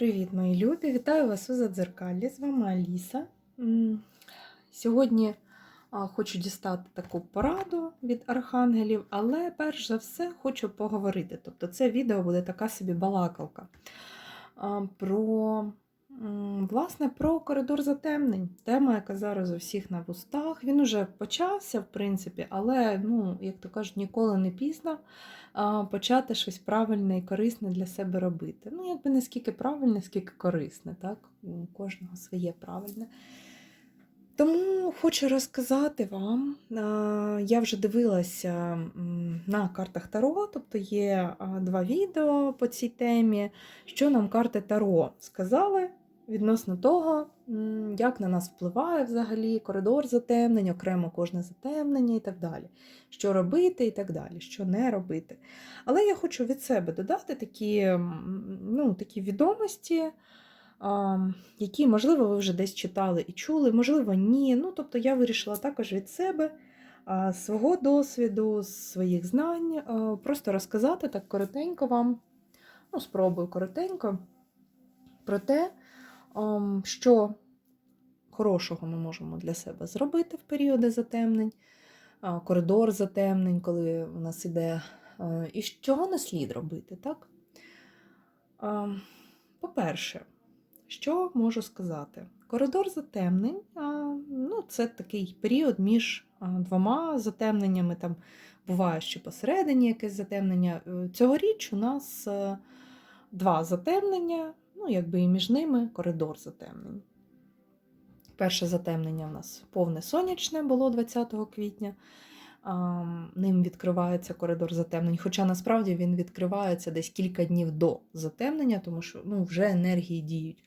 Привіт, мої любі! Вітаю вас у Задзеркалі. З вами Аліса. Сьогодні хочу дістати таку пораду від архангелів, але перш за все хочу поговорити. Тобто, це відео буде така собі балакалка. Про, власне, про коридор затемнень. Тема, яка зараз у всіх на вустах. Він уже почався, в принципі, але, ну, як то кажуть, ніколи не пізно почати щось правильне і корисне для себе робити. Ну, якби не скільки правильне, скільки корисне, так? У кожного своє правильне. Тому хочу розказати вам, я вже дивилася на картах Таро, тобто є два відео по цій темі, що нам карти Таро сказали відносно того, як на нас впливає взагалі коридор затемнень, окремо кожне затемнення і так далі. Що робити і так далі, що не робити. Але я хочу від себе додати такі, ну, такі відомості, які, можливо, ви вже десь читали і чули, можливо, ні. Ну, тобто я вирішила також від себе, свого досвіду, своїх знань, просто розказати так коротенько вам, ну, спробую коротенько, про те, що хорошого ми можемо для себе зробити в періоди затемнень, коридор затемнень, коли у нас іде, і чого не слід робити, так? По-перше, що можу сказати? Коридор затемнень ну, це такий період між двома затемненнями. Там буває ще посередині якесь затемнення. Е, Цьогоріч у нас е, два затемнення, ну, якби і між ними коридор затемнень. Перше затемнення у нас повне сонячне було 20 квітня. Ним відкривається коридор затемнень. Хоча насправді він відкривається десь кілька днів до затемнення, тому що ну, вже енергії діють.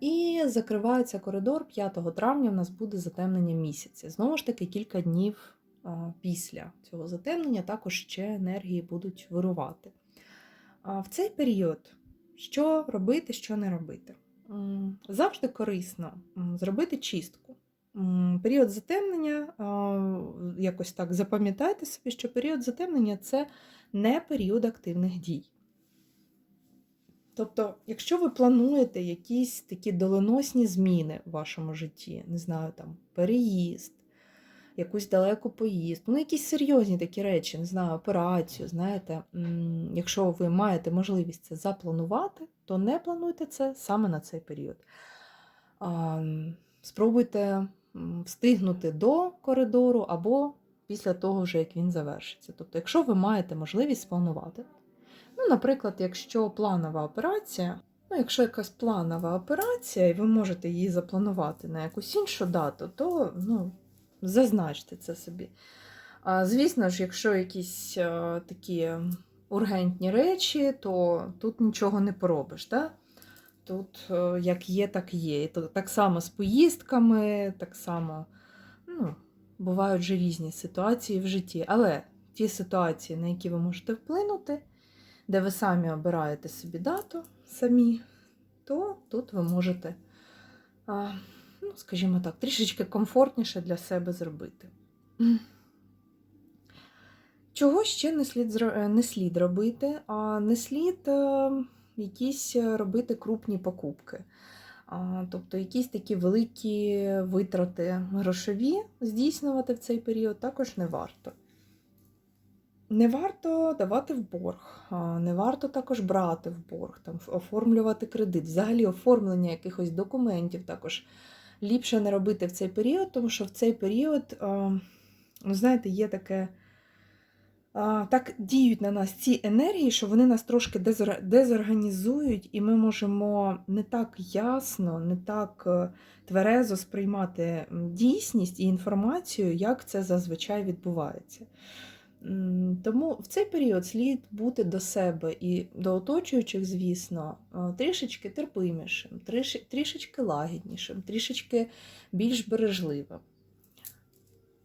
І закривається коридор 5 травня. У нас буде затемнення місяця. Знову ж таки, кілька днів після цього затемнення також ще енергії будуть вирувати. В цей період що робити, що не робити? Завжди корисно зробити чистку. Період затемнення, якось так запам'ятайте собі, що період затемнення це не період активних дій. Тобто, якщо ви плануєте якісь такі доленосні зміни в вашому житті, не знаю, там переїзд, якусь далеку поїздку, ну якісь серйозні такі речі, не знаю, операцію, знаєте, якщо ви маєте можливість це запланувати, то не плануйте це саме на цей період. Спробуйте встигнути до коридору або після того, вже як він завершиться. Тобто, якщо ви маєте можливість спланувати, ну, наприклад, якщо планова операція, ну, якщо якась планова операція, і ви можете її запланувати на якусь іншу дату, то ну, зазначте це собі. Звісно ж, якщо якісь а, такі ургентні речі, то тут нічого не поробиш. Да? Тут е, як є, так є. І так само з поїздками, так само ну, бувають же різні ситуації в житті. Але ті ситуації, на які ви можете вплинути, де ви самі обираєте собі дату самі, то тут ви можете, ну, скажімо так, трішечки комфортніше для себе зробити. Чого ще не слід, е, не слід робити? А не слід е, якісь е, робити крупні покупки. Тобто якісь такі великі витрати грошові здійснювати в цей період також не варто. Не варто давати в борг, не варто також брати в борг, там, оформлювати кредит. Взагалі оформлення якихось документів також ліпше не робити в цей період, тому що в цей період, ну, знаєте, є таке. Так діють на нас ці енергії, що вони нас трошки дезорганізують, і ми можемо не так ясно, не так е, тверезо сприймати дійсність і інформацію, як це зазвичай відбувається. Тому в цей період слід бути до себе і до оточуючих, звісно, трішечки терпимішим, трішечки лагіднішим, трішечки більш бережливим.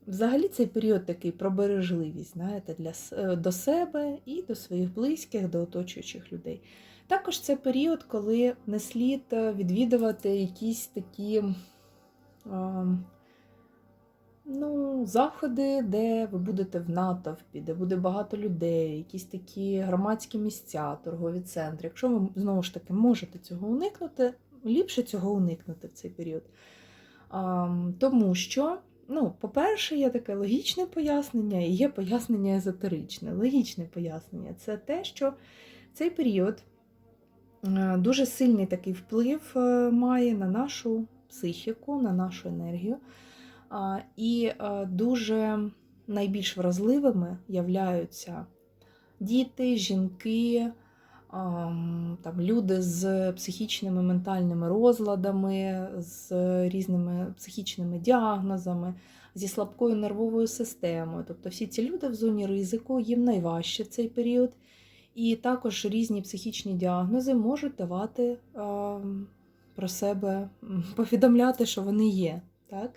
Взагалі цей період такий про бережливість, знаєте, для, е, до себе і до своїх близьких, до оточуючих людей. Також це період, коли не слід е, відвідувати якісь такі ну, заходи, де ви будете в натовпі, де буде багато людей, якісь такі громадські місця, торгові центри. Якщо ви знову ж таки можете цього уникнути, ліпше цього уникнути в цей період. А, тому що, ну, по-перше, є таке логічне пояснення і є пояснення езотеричне. Логічне пояснення це те, що цей період е, дуже сильний такий вплив е, має на нашу психіку, на нашу енергію. І е, дуже найбільш вразливими являються діти, жінки, там, люди з психічними ментальними розладами, з різними психічними діагнозами, зі слабкою нервовою системою. Тобто всі ці люди в зоні ризику, їм найважче цей період. І також різні психічні діагнози можуть давати про себе, повідомляти, що вони є. Так?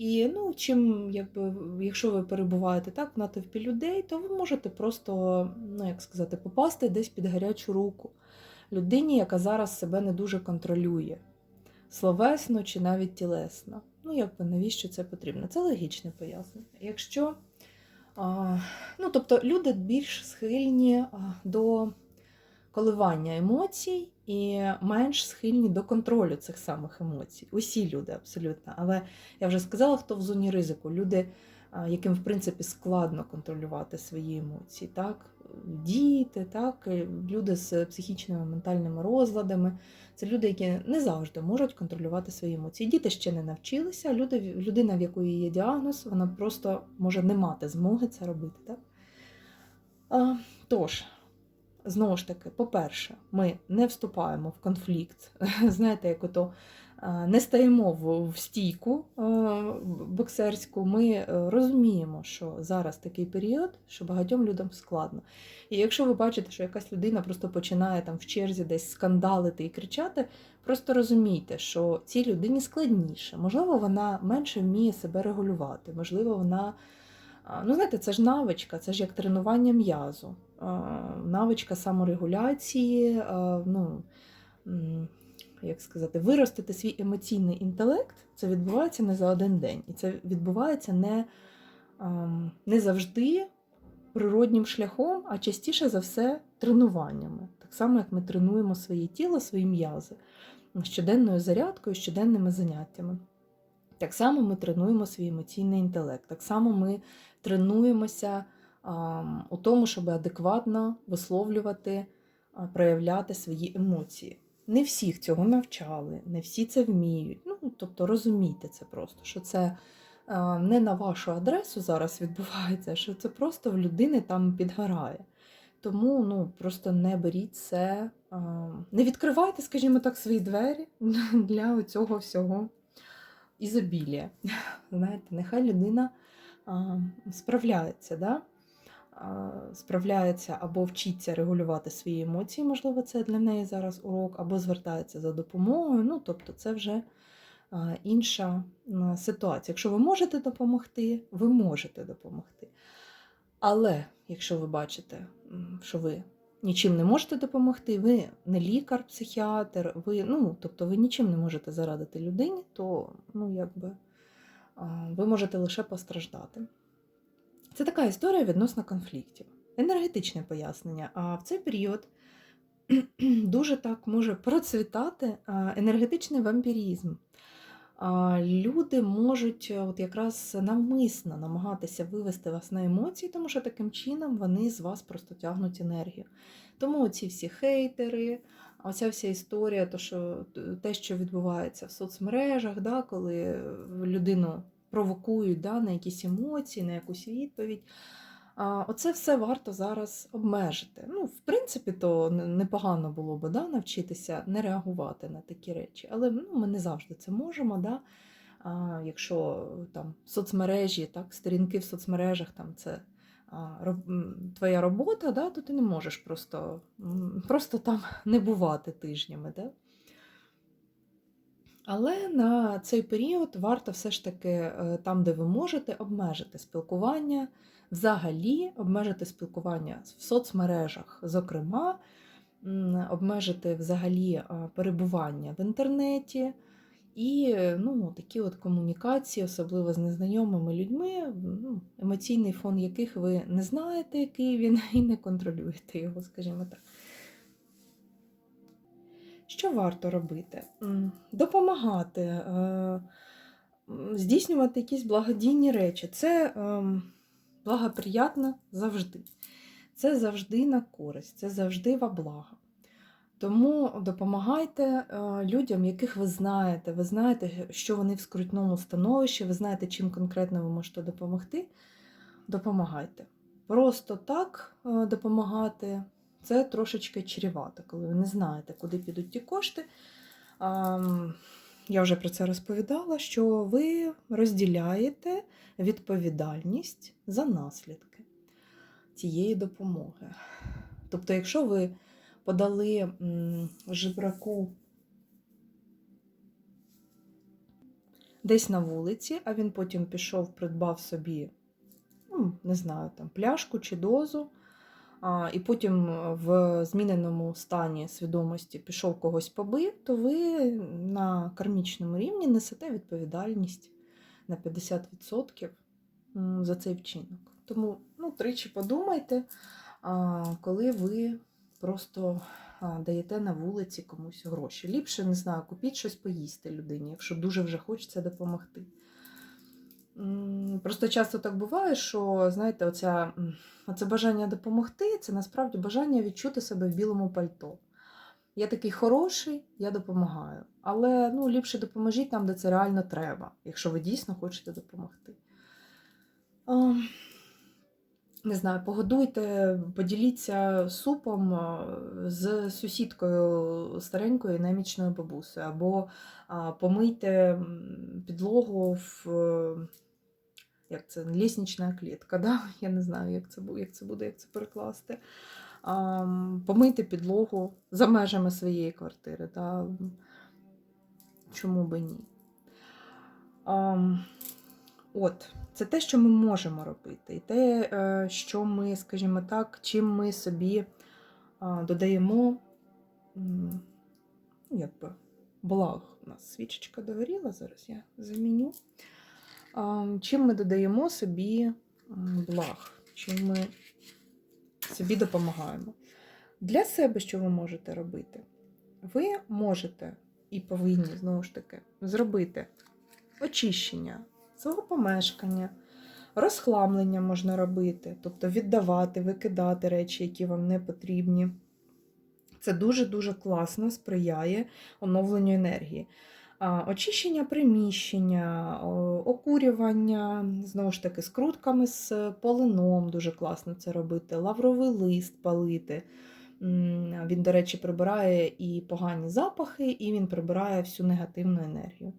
І ну, чим, якби, якщо ви перебуваєте так в натовпі людей, то ви можете просто, ну як сказати, попасти десь під гарячу руку людині, яка зараз себе не дуже контролює, словесно чи навіть тілесно. Ну, якби навіщо це потрібно? Це логічне пояснення. Якщо, а, ну, тобто люди більш схильні до коливання емоцій і менш схильні до контролю цих самих емоцій. Усі люди абсолютно. Але я вже сказала, хто в зоні ризику. Люди, яким в принципі складно контролювати свої емоції. Так? Діти, так? люди з психічними ментальними розладами. Це люди, які не завжди можуть контролювати свої емоції. Діти ще не навчилися. Люди, людина, в якої є діагноз, вона просто може не мати змоги це робити. Так? Тож, знову ж таки, по-перше, ми не вступаємо в конфлікт. Знаєте, як ото е, не стаємо в, стійку е, боксерську. Ми е, розуміємо, що зараз такий період, що багатьом людям складно. І якщо ви бачите, що якась людина просто починає там в черзі десь скандалити і кричати, просто розумійте, що цій людині складніше. Можливо, вона менше вміє себе регулювати, можливо, вона. Ну, знаєте, це ж навичка, це ж як тренування м'язу, навичка саморегуляції, ну, як сказати, виростити свій емоційний інтелект, це відбувається не за один день. І це відбувається не, не завжди природнім шляхом, а частіше за все тренуваннями. Так само, як ми тренуємо своє тіло, свої м'язи щоденною зарядкою, щоденними заняттями. Так само ми тренуємо свій емоційний інтелект. Так само ми тренуємося у тому, щоб адекватно висловлювати, проявляти свої емоції. Не всіх цього навчали, не всі це вміють. Ну, тобто розумійте це просто, що це не на вашу адресу зараз відбувається, що це просто в людини там підгорає. Тому ну, просто не беріть це, не відкривайте, скажімо так, свої двері для цього всього ізобілія. Знаєте, нехай людина а, справляється, да? а, справляється або вчиться регулювати свої емоції, можливо, це для неї зараз урок, або звертається за допомогою. Ну, тобто, це вже а, інша ситуація. Якщо ви можете допомогти, ви можете допомогти. Але якщо ви бачите, що ви нічим не можете допомогти, ви не лікар, психіатр, ви, ну, тобто ви нічим не можете зарадити людині, то ну, якби, ви можете лише постраждати. Це така історія відносно конфліктів. Енергетичне пояснення. А в цей період дуже так може процвітати енергетичний вампірізм. Люди можуть е, от якраз навмисно намагатися вивести вас на емоції, тому що таким чином вони з вас просто тягнуть енергію. Тому оці всі хейтери, оця вся історія, то що, те, що відбувається в соцмережах, да, коли людину провокують да, на якісь емоції, на якусь відповідь. Оце все варто зараз обмежити. Ну, в принципі, то непогано було б да, навчитися не реагувати на такі речі, але ну, ми не завжди це можемо. Да? А, якщо там соцмережі, так, сторінки в соцмережах, там це а, твоя робота, да, то ти не можеш просто, просто там не бувати тижнями. Да? Але на цей період варто все ж таки е, там, де ви можете, обмежити спілкування, взагалі обмежити спілкування в соцмережах, зокрема, обмежити взагалі е, перебування в інтернеті І ну, такі от комунікації, особливо з незнайомими людьми, ну, емоційний фон яких ви не знаєте, який він, і не контролюєте його, скажімо так. Що варто робити? Допомагати, е, здійснювати якісь благодійні речі. Це благоприятно завжди. Це завжди на користь, це завжди во благо. Тому допомагайте е, людям, яких ви знаєте. Ви знаєте, що вони в скрутному становищі, ви знаєте, чим конкретно ви можете допомогти. Допомагайте. Просто так е, допомагати це трошечки чрівато, коли ви не знаєте, куди підуть ті кошти. Я вже про це розповідала, що ви розділяєте відповідальність за наслідки цієї допомоги. Тобто, якщо ви подали жебраку десь на вулиці, а він потім пішов, придбав собі, ну, не знаю, там пляшку чи дозу, і потім в зміненому стані свідомості пішов когось побив, то ви на кармічному рівні несете відповідальність на 50% за цей вчинок. Тому ну, тричі подумайте, коли ви просто даєте на вулиці комусь гроші. Ліпше, не знаю, купіть щось поїсти людині, якщо дуже вже хочеться допомогти. Просто часто так буває, що, знаєте, оця, оце бажання допомогти це насправді бажання відчути себе в білому пальто. Я такий хороший, я допомагаю. Але ну, ліпше допоможіть там, де це реально треба, якщо ви дійсно хочете допомогти. Не знаю, погодуйте, поділіться супом з сусідкою старенькою немічною бабусею, або помийте підлогу в як це, ліснична клітка, да? я не знаю, як це, як це буде, як це перекласти. А, м, помийте підлогу за межами своєї квартири. Да? Чому би ні? А, От, це те, що ми можемо робити, і те, е, що ми, скажімо так, чим ми собі додаємо, якби, благ. У нас свічечка догоріла, зараз я заміню. Чим ми додаємо собі благ, чим ми собі допомагаємо. Для себе, що ви можете робити? Ви можете і повинні, знову ж таки, зробити очищення свого помешкання, розхламлення можна робити, тобто віддавати, викидати речі, які вам не потрібні. Це дуже-дуже класно сприяє оновленню енергії. Очищення приміщення, окурювання, знову ж таки, скрутками з полином дуже класно це робити, лавровий лист палити. Він, до речі, прибирає і погані запахи, і він прибирає всю негативну енергію.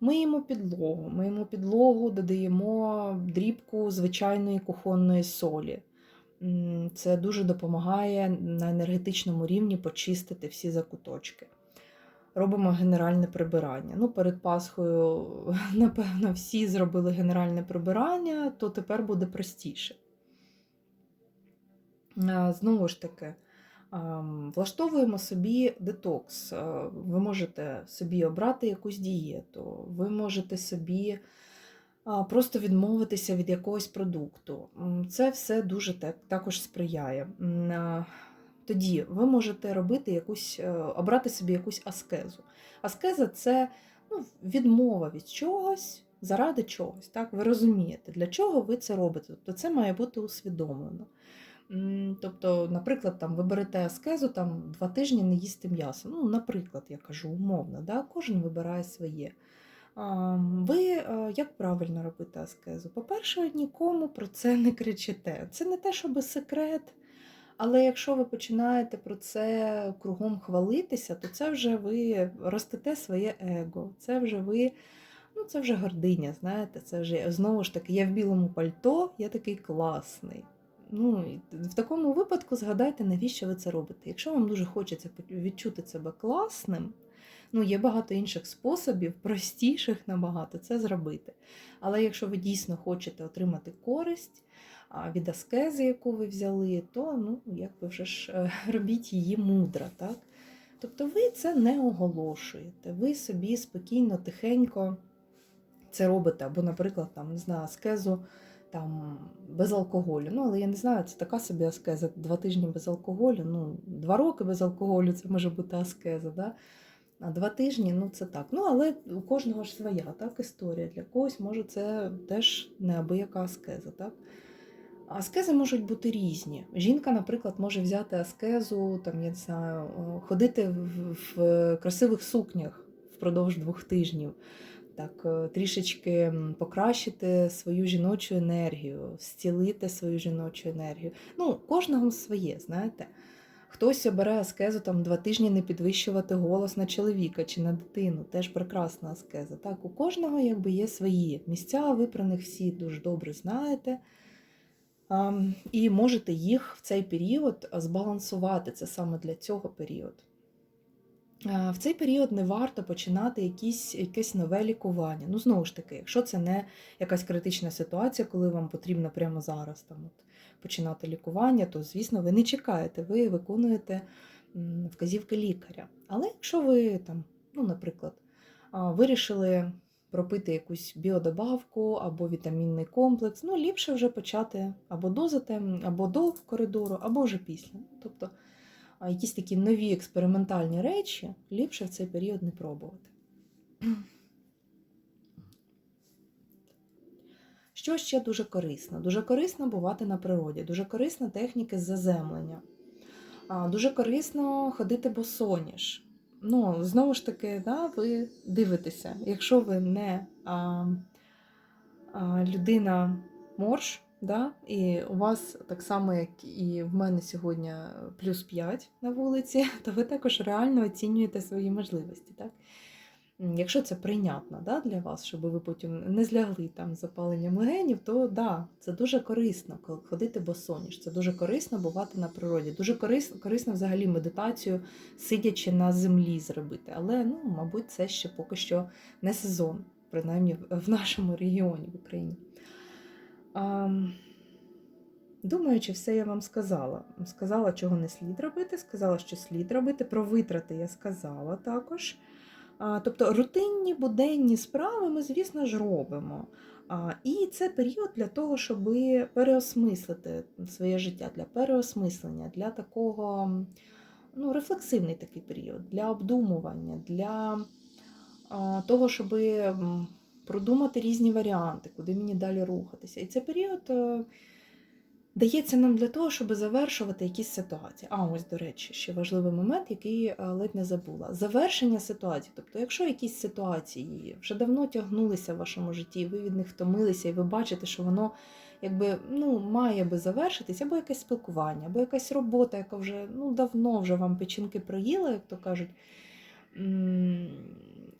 Миємо підлогу. Миємо підлогу, додаємо дрібку звичайної кухонної солі. Це дуже допомагає на енергетичному рівні почистити всі закуточки. Робимо генеральне прибирання. Ну, перед Пасхою, напевно, всі зробили генеральне прибирання, то тепер буде простіше. Е, Знову ж таки, ем, влаштовуємо собі детокс. Е, Ви можете собі обрати якусь дієту, ви можете собі просто відмовитися від якогось продукту. Це все дуже так- також сприяє. Тоді ви можете робити якусь, е, обрати собі якусь аскезу. Аскеза це ну, відмова від чогось заради чогось. Так? Ви розумієте, для чого ви це робите. Тобто це має бути усвідомлено. Тобто, наприклад, там, ви берете аскезу, там, два тижні не їсти м'ясо. Ну, наприклад, я кажу умовно, да? кожен вибирає своє. Ви е, як правильно робити аскезу? По-перше, нікому про це не кричите. Це не те, щоб секрет. Але якщо ви починаєте про це кругом хвалитися, то це вже ви ростете своє его. Це вже ви, ну це вже гординя, знаєте, це вже знову ж таки, я в білому пальто, я такий класний. Ну, в такому випадку згадайте, навіщо ви це робите. Якщо вам дуже хочеться відчути себе класним, ну, є багато інших способів, простіших набагато це зробити. Але якщо ви дійсно хочете отримати користь від аскези, яку ви взяли, то ну, як ви вже ж е, робіть її мудро. Так? Тобто ви це не оголошуєте. Ви собі спокійно, тихенько це робите. Або, наприклад, там, не знаю, аскезу там, без алкоголю. Ну, але я не знаю, це така собі аскеза. Два тижні без алкоголю, ну, два роки без алкоголю це може бути аскеза. Да? А два тижні, ну це так. Ну, але у кожного ж своя так, історія. Для когось може це теж неабияка аскеза. Так? Аскези можуть бути різні. Жінка, наприклад, може взяти аскезу, там, я не знаю, ходити в, в красивих сукнях впродовж двох тижнів, так, е, трішечки покращити свою жіночу енергію, зцілити свою жіночу енергію. Ну, кожного своє, знаєте. Хтось обере аскезу там два тижні не підвищувати голос на чоловіка чи на дитину. Теж прекрасна аскеза. Так, у кожного якби є свої місця, ви про них всі дуже добре знаєте. І можете їх в цей період збалансувати. Це саме для цього періоду. В цей період не варто починати якісь, якесь нове лікування. Ну, знову ж таки, якщо це не якась критична ситуація, коли вам потрібно прямо зараз там, от, починати лікування, то, звісно, ви не чекаєте, ви виконуєте вказівки лікаря. Але якщо ви там, ну, наприклад, вирішили пропити якусь біодобавку або вітамінний комплекс, ну, ліпше вже почати або до затем, або до коридору, або вже після. Тобто якісь такі нові експериментальні речі ліпше в цей період не пробувати. Що ще дуже корисно? Дуже корисно бувати на природі, дуже корисно техніки заземлення. Дуже корисно ходити босоніж. Ну, знову ж таки, да, ви дивитеся, якщо ви не а, а, людина морж, да, і у вас так само, як і в мене сьогодні плюс 5 на вулиці, то ви також реально оцінюєте свої можливості. Так? Якщо це прийнятно да, для вас, щоб ви потім не злягли там з запаленням легенів, то да, це дуже корисно ходити босоніж. Це дуже корисно бувати на природі. Дуже корисно, корисно взагалі медитацію, сидячи на землі зробити. Але, ну, мабуть, це ще поки що не сезон, принаймні в- нашому регіоні в Україні. А, думаючи, все я вам сказала. Сказала, чого не слід робити, сказала, що слід робити. Про витрати я сказала також. Тобто рутинні буденні справи ми, звісно ж, робимо. І це період для того, щоб переосмислити своє життя, для переосмислення, для такого ну, рефлексивний такий період, для обдумування, для того, щоб продумати різні варіанти, куди мені далі рухатися. І цей період е, дається нам для того, щоб завершувати якісь ситуації. А ось, до речі, ще важливий момент, який е, ледь не забула. Завершення ситуації. Тобто, якщо якісь ситуації вже давно тягнулися в вашому житті, ви від них втомилися, і ви бачите, що воно якби ну, має би завершитись, або якесь спілкування, або якась робота, яка вже ну, давно вже вам печінки проїла, як то кажуть.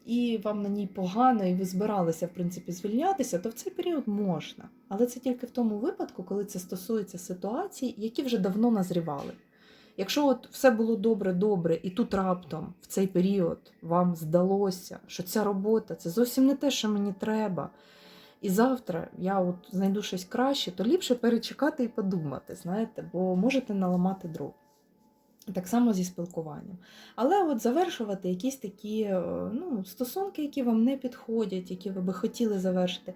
І вам на ній погано, і ви збиралися, в принципі, звільнятися, то в цей період можна. Але це тільки в тому випадку, коли це стосується ситуацій, які вже давно назрівали. Якщо от все було добре-добре, і тут раптом в цей період вам здалося, що ця робота це зовсім не те, що мені треба. І завтра я от знайду щось краще, то ліпше перечекати і подумати, знаєте, бо можете наламати дров. Так само зі спілкуванням. Але от завершувати якісь такі е, ну, стосунки, які вам не підходять, які ви би хотіли завершити.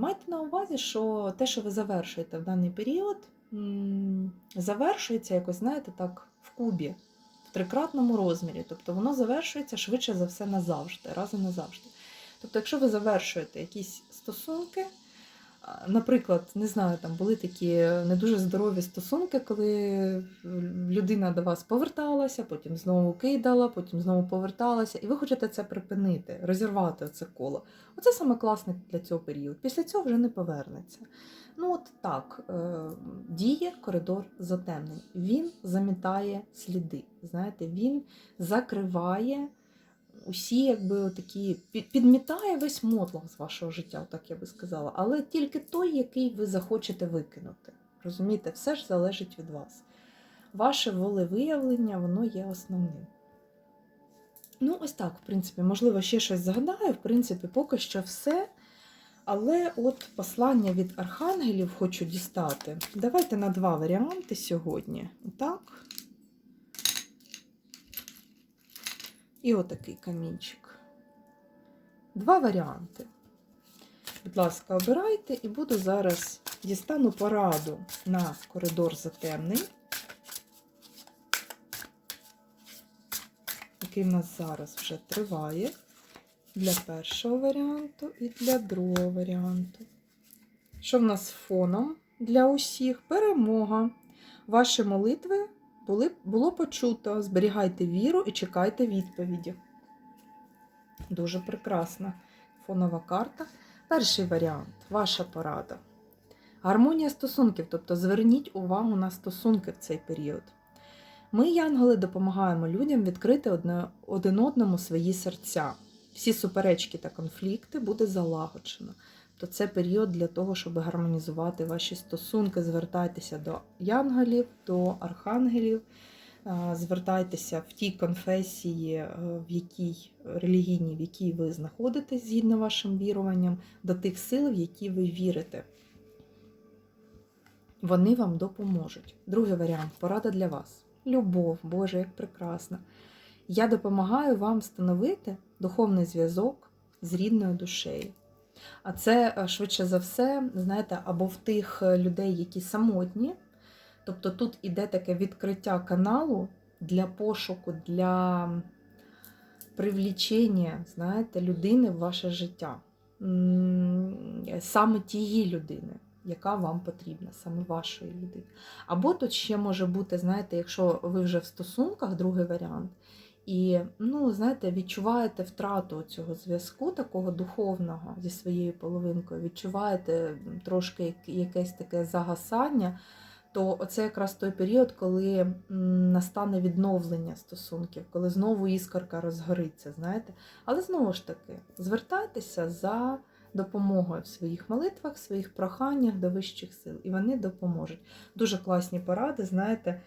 Майте на увазі, що те, що ви завершуєте в даний період, завершується якось, знаєте, так, в кубі, в трикратному розмірі. Тобто воно завершується швидше за все назавжди, раз і назавжди. Тобто, якщо ви завершуєте якісь стосунки, Наприклад, не знаю, там були такі не дуже здорові стосунки, коли людина до вас поверталася, потім знову кидала, потім знову поверталася, і ви хочете це припинити, розірвати це коло. Оце саме класне для цього періоду. Після цього вже не повернеться. Ну от так, е, діє коридор затемнень. Він замітає сліди. Знаєте, він закриває усі, якби такі підмітає весь мотлох з вашого життя, так я би сказала, але тільки той, який ви захочете викинути. Розумієте, все ж залежить від вас. Ваше волевиявлення, воно є основним. Ну, ось так, в принципі, можливо, ще щось згадаю. В принципі, поки що все. Але от послання від архангелів хочу дістати. Давайте на два варіанти сьогодні. Так. І отакий камінчик. Два варіанти. Будь ласка, обирайте і буду зараз дістану пораду на коридор затемний, який в нас зараз вже триває для першого варіанту і для другого варіанту. Що в нас фоном для усіх? Перемога. Ваші молитви були, було почуто. Зберігайте віру і чекайте відповіді. Дуже прекрасна фонова карта. Перший варіант ваша порада. Гармонія стосунків, тобто зверніть увагу на стосунки в цей період. Ми, янголи, допомагаємо людям відкрити одне, один одному свої серця. Всі суперечки та конфлікти буде залагоджено. То це період для того, щоб гармонізувати ваші стосунки. Звертайтеся до янголів, до архангелів, звертайтеся в тій конфесії, е, в якій релігійній, в якій ви знаходитесь згідно вашим віруванням, до тих сил, в які ви вірите. Вони вам допоможуть. Другий варіант порада для вас. Любов, Боже, як прекрасна. Я допомагаю вам встановити духовний зв'язок з рідною душею. А це е, швидше за все, знаєте, або в тих е, людей, які самотні. Тобто тут іде таке відкриття каналу для пошуку, для привлічення, знаєте, людини в ваше життя. Саме тієї людини, яка вам потрібна, саме вашої людини. Або тут ще може бути, знаєте, якщо ви вже в стосунках, другий варіант, і, ну, знаєте, відчуваєте втрату цього зв'язку, такого духовного зі своєю половинкою, відчуваєте трошки якесь таке загасання, то оце якраз той період, коли настане відновлення стосунків, коли знову іскорка розгориться, знаєте. Але знову ж таки, звертайтеся за допомогою в своїх молитвах, в своїх проханнях до вищих сил, і вони допоможуть. Дуже класні поради, знаєте.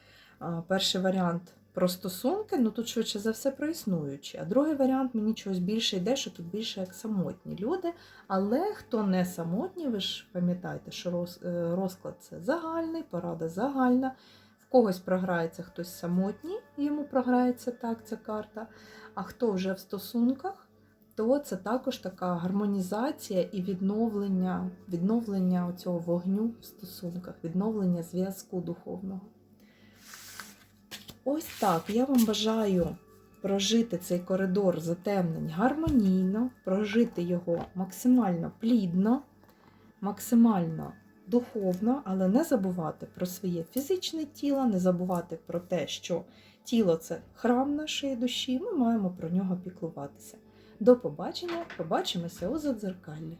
Перший варіант про стосунки, ну тут швидше за все про існуючі. А другий варіант мені чогось більше йде, що тут більше як самотні люди. Але хто не самотні, ви ж пам'ятаєте, що е, розклад це загальний, порада загальна. В когось програється хтось самотній, йому програється так ця карта. А хто вже в стосунках, то це також така гармонізація і відновлення, відновлення цього вогню в стосунках, відновлення зв'язку духовного. Ось так. Я вам бажаю прожити цей коридор затемнень гармонійно, прожити його максимально плідно, максимально духовно, але не забувати про своє фізичне тіло, не забувати про те, що тіло це храм нашої душі, ми маємо про нього піклуватися. До побачення, побачимося у задзеркаллі.